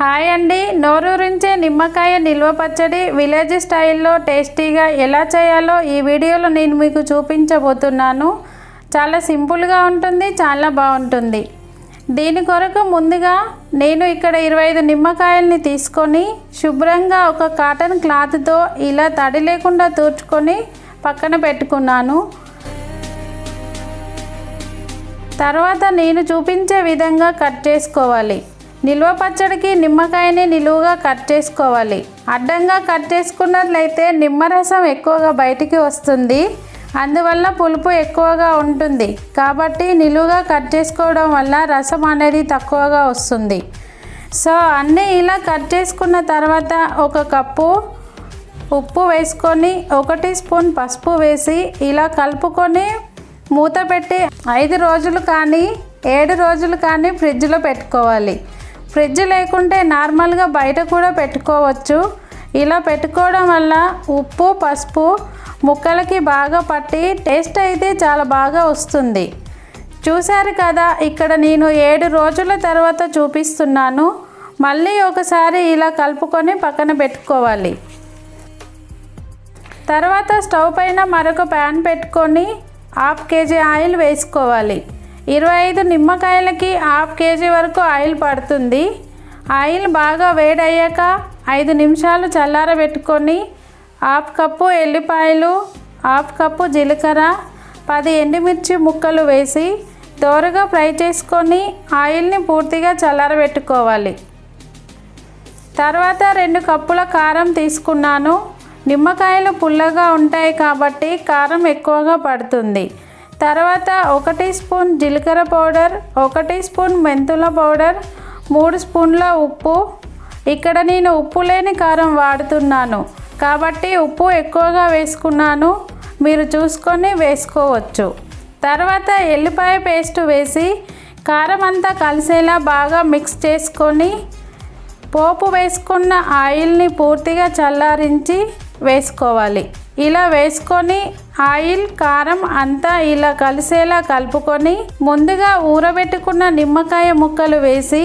Hi అండి. నోరూరించే నిమ్మకాయ నిల్వ పచ్చడి విలేజ్ స్టైల్లో టేస్టీగా ఎలా చేయాలో ఈ వీడియోలో నేను మీకు చూపించబోతున్నాను. చాలా సింపుల్గా ఉంటుంది చాలా బాగుంటుంది. దీని కొరకు ముందుగా నేను ఇక్కడ ఇరవై ఐదు నిమ్మకాయల్ని తీసుకొని శుభ్రంగా ఒక కాటన్ క్లాత్తో ఇలా తడి లేకుండా తూర్చుకొని పక్కన పెట్టుకున్నాను. తర్వాత నేను చూపించే విధంగా కట్ చేసుకోవాలి. నిల్వ పచ్చడికి నిమ్మకాయని నిలువుగా కట్ చేసుకోవాలి. అడ్డంగా కట్ చేసుకున్నట్లయితే నిమ్మరసం ఎక్కువగా బయటికి వస్తుంది. అందువల్ల పులుపు ఎక్కువగా ఉంటుంది. కాబట్టి నిలువుగా కట్ చేసుకోవడం వల్ల రసం అనేది తక్కువగా వస్తుంది. సో అన్నీ ఇలా కట్ చేసుకున్న తర్వాత ఒక కప్పు ఉప్పు వేసుకొని ఒకటి స్పూన్ పసుపు వేసి ఇలా కలుపుకొని మూత పెట్టి ఐదు రోజులు కానీ ఏడు రోజులు కానీ ఫ్రిడ్జ్లో పెట్టుకోవాలి. ఫ్రిడ్జ్ లేకుంటే నార్మల్గా బయట కూడా పెట్టుకోవచ్చు. ఇలా పెట్టుకోవడం వల్ల ఉప్పు పసుపు ముక్కలకి బాగా పట్టి టేస్ట్ అయితే చాలా బాగా వస్తుంది. చూశారు కదా ఇక్కడ నేను ఏడు రోజుల తర్వాత చూపిస్తున్నాను. మళ్ళీ ఒకసారి ఇలా కలుపుకొని పక్కన పెట్టుకోవాలి. తర్వాత స్టవ్ పైన మరొక ప్యాన్ పెట్టుకొని హాఫ్ కేజీ ఆయిల్ వేసుకోవాలి. ఇరవై ఐదు నిమ్మకాయలకి హాఫ్ కేజీ వరకు ఆయిల్ పడుతుంది. ఆయిల్ బాగా వేడయ్యాక ఐదు నిమిషాలు చల్లారబెట్టుకొని హాఫ్ కప్పు ఎల్లిపాయలు హాఫ్ కప్పు జీలకర్ర పది ఎండుమిర్చి ముక్కలు వేసి దోరగా ఫ్రై చేసుకొని ఆయిల్ని పూర్తిగా చల్లారబెట్టుకోవాలి. తర్వాత రెండు కప్పుల కారం తీసుకున్నాను. నిమ్మకాయలు పుల్లగా ఉంటాయి కాబట్టి కారం ఎక్కువగా పడుతుంది. తర్వాత ఒకటి స్పూన్ జీలకర్ర పౌడర్ ఒకటి స్పూన్ మెంతుల పౌడర్ మూడు స్పూన్ల ఉప్పు. ఇక్కడ నేను ఉప్పు లేని కారం వాడుతున్నాను. కాబట్టి ఉప్పు ఎక్కువగా వేసుకున్నాను. మీరు చూసుకొని వేసుకోవచ్చు. తర్వాత ఎల్లిపాయ పేస్ట్ వేసి కారం అంతా కలిసేలా బాగా మిక్స్ చేసుకొని పోపు వేసుకున్న ఆయిల్ని పూర్తిగా చల్లారించి వేసుకోవాలి. ఇలా వేసుకొని ఆయిల్ కారం అంతా ఇలా కలిసేలా కలుపుకొని ముందుగా ఊరబెట్టుకున్న నిమ్మకాయ ముక్కలు వేసి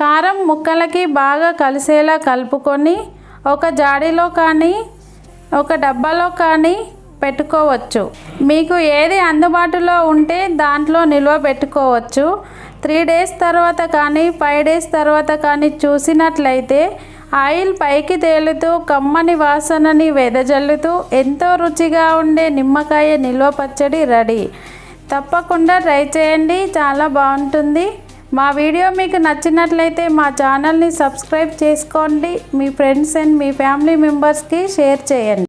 కారం ముక్కలకి బాగా కలిసేలా కలుపుకొని ఒక జాడీలో కానీ ఒక డబ్బాలో కానీ పెట్టుకోవచ్చు. మీకు ఏది అందుబాటులో ఉంటే దాంట్లో నిల్వ పెట్టుకోవచ్చు. త్రీ డేస్ తర్వాత కానీ ఫైవ్ డేస్ తర్వాత కానీ చూసినట్లయితే ఆయిల్ పైకి తేలుతూ కమ్మని వాసనని వెదజల్లుతూ ఎంతో రుచిగా ఉండే నిమ్మకాయ నిల్వ పచ్చడి రెడీ. తప్పకుండా ట్రై చేయండి చాలా బాగుంటుంది. మా వీడియో మీకు నచ్చినట్లయితే మా ఛానల్ని సబ్స్క్రైబ్ చేసుకోండి. మీ ఫ్రెండ్స్ అండ్ మీ ఫ్యామిలీ మెంబర్స్కి షేర్ చేయండి.